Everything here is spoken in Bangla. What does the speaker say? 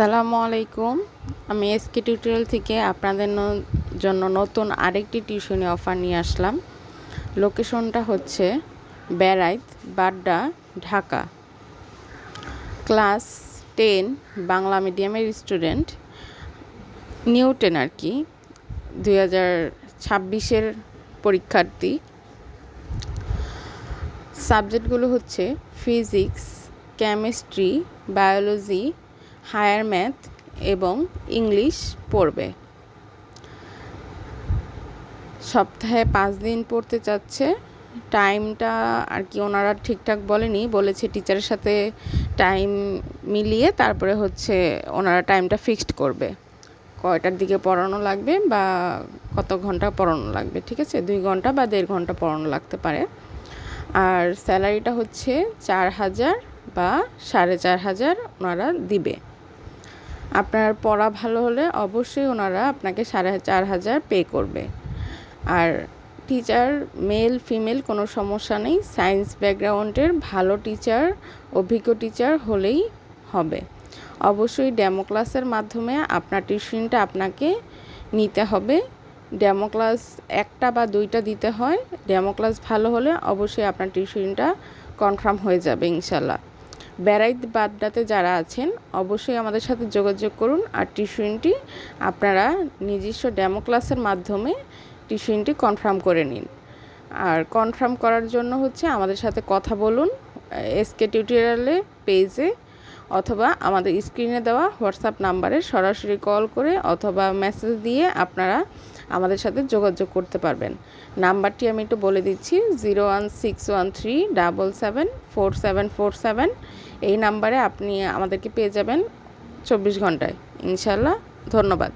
সালামু আলাইকুম। আমি এসকে টিউটোরিয়াল থেকে আপনাদের জন্য নতুন আরেকটি টিউশনি অফার নিয়ে আসলাম। লোকেশনটা হচ্ছে বেড়াইত বাড্ডা, ঢাকা। ক্লাস টেন, বাংলা মিডিয়ামের স্টুডেন্ট। নিউ টেন আর কি, দুই হাজার ছাব্বিশের পরীক্ষার্থী। সাবজেক্টগুলো হচ্ছে physics, chemistry, biology higher math এবং ইংলিশ পড়বে। সপ্তাহে পাঁচ দিন পড়তে চাচ্ছে। টাইমটা আর কি ওনারা ঠিকঠাক বলেনি, বলেছে টিচারের সাথে টাইম মিলিয়ে তারপরে হচ্ছে ওনারা টাইমটা ফিক্সড করবে। কয়টার দিকে পড়ানো লাগবে বা কত ঘণ্টা পড়ানো লাগবে, ঠিক আছে? দুই ঘণ্টা বা দেড় ঘণ্টা পড়ানো লাগতে পারে। আর স্যালারিটা হচ্ছে চার হাজার বা সাড়ে চার হাজার ওনারা দিবে। আপনার পড়া ভালো হলে অবশ্যই ওনারা আপনাকে সাড়ে চার হাজার পে করবে। আর টিচার মেল ফিমেল কোনো সমস্যা নেই সায়েন্স ব্যাকগ্রাউন্ডের ভালো টিচার অভিজ্ঞ টিচার হলেই হবে। অবশ্যই ডেমো ক্লাসের মাধ্যমে আপনার টিউশনটা আপনাকে নিতে হবে। ডেমো ক্লাস একটা বা দুইটা দিতে হয়। ডেমো ক্লাস ভালো হলে অবশ্যই আপনার টিউশনটা কনফার্ম হয়ে যাবে ইনশাল্লাহ। বেড়াইত বাড্ডাতে যারা আছেন, অবশ্যই আমাদের সাথে যোগাযোগ করুন আর টিউশনটি আপনারা নিজস্ব ডেমো ক্লাসের মাধ্যমে টিউশনটি কনফার্ম করে নিন। আর কনফার্ম করার জন্য হচ্ছে আমাদের সাথে কথা বলুন এসকে টিউটোরিয়ালে, পেজে অথবা আমাদের স্ক্রিনে দেওয়া হোয়াটসঅ্যাপ নাম্বারে সরাসরি কল করে অথবা মেসেজ দিয়ে আপনারা আমাদের সাথে যোগাযোগ করতে পারবেন। নাম্বারটি আমি একটু বলে দিচ্ছি, zero one six one three double seven four seven four seven. এই নাম্বারে আপনি আমাদেরকে পেয়ে যাবেন চব্বিশ ঘন্টায়। ইনশাল্লাহ ধন্যবাদ।